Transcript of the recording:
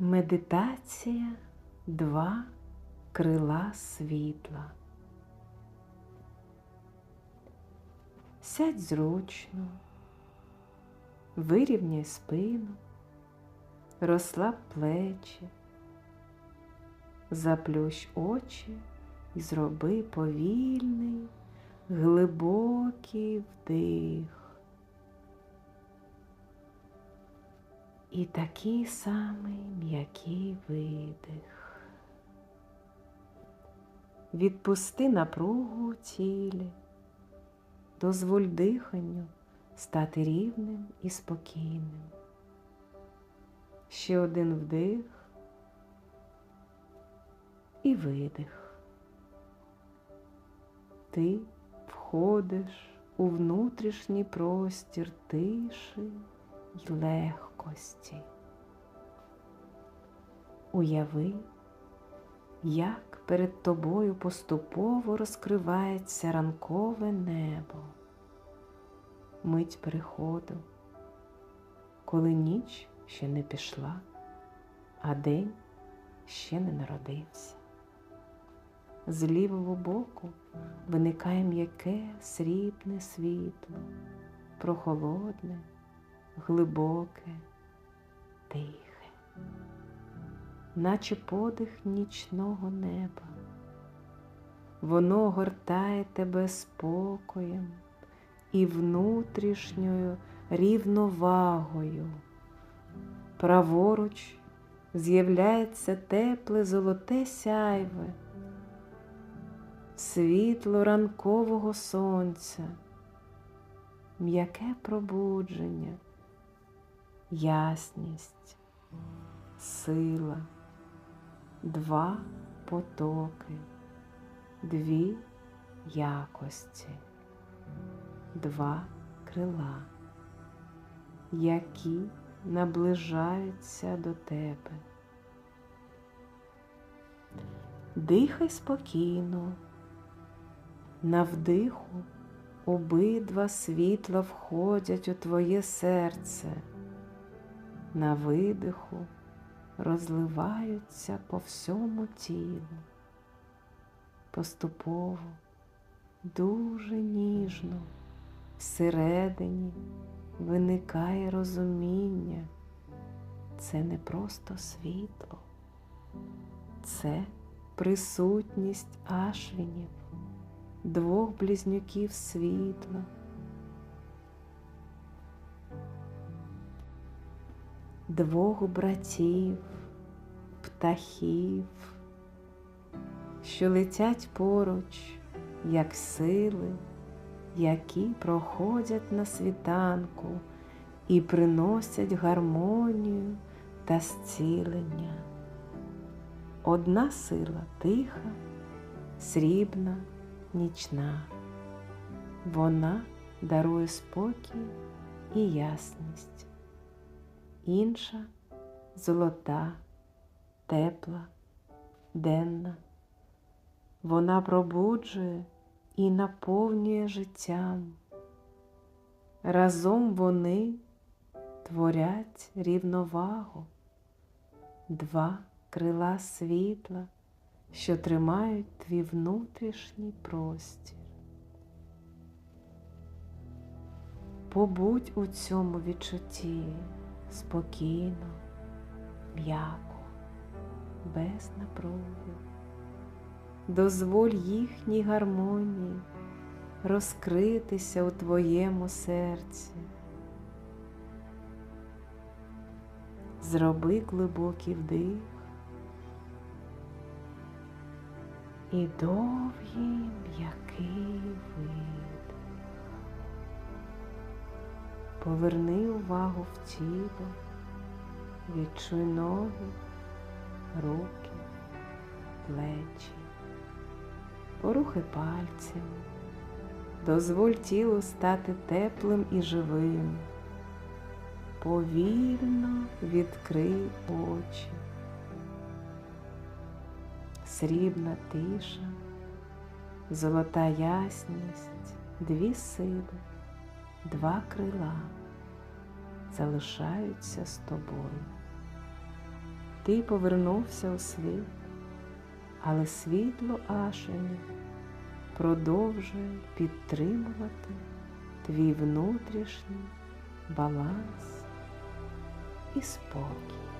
Медитація два крила світла. Сядь зручно, вирівняй спину, розслаб плечі, заплющ очі і зроби повільний, глибокий вдих. І такий самий м'який видих. Відпусти напругу у тілі, дозволь диханню стати рівним і спокійним. Ще один вдих і видих. Ти входиш у внутрішній простір тиші й легкості. Уяви, як перед тобою поступово розкривається ранкове небо, мить переходу, коли ніч ще не пішла, а день ще не народився. З лівого боку виникає м'яке срібне світло, прохолодне глибоке, тихе, наче подих нічного неба. Воно гортає тебе спокоєм і внутрішньою рівновагою. Праворуч з'являється тепле золоте сяйве, світло ранкового сонця, м'яке пробудження ясність, сила, два потоки, дві якості, два крила, які наближаються до тебе. Дихай спокійно, на вдиху обидва світла входять у твоє серце на видиху розливаються по всьому тілу, поступово, дуже ніжно, всередині виникає розуміння. Це не просто світло, це присутність ашвінів, двох близнюків світла. Двох братів, птахів, що летять поруч, як сили, які проходять на світанку і приносять гармонію та зцілення. Одна сила тиха, срібна, нічна. Вона дарує спокій і ясність інша золота, тепла, денна. Вона пробуджує і наповнює життям. Разом вони творять рівновагу, два крила світла, що тримають твій внутрішній простір. Побудь у цьому відчутті спокійно, м'яко, без напруги. Дозволь їхній гармонії розкритися у твоєму серці. Зроби глибокий вдих і довгий м'який видих. Поверни увагу в тіло, відчуй ноги, руки, плечі, порухай пальцями, дозволь тілу стати теплим і живим. Повільно відкрий очі. Срібна тиша, золота ясність, дві сили два крила залишаються з тобою. ти повернувся у світ, але світло Ашені продовжує підтримувати твій внутрішній баланс і спокій.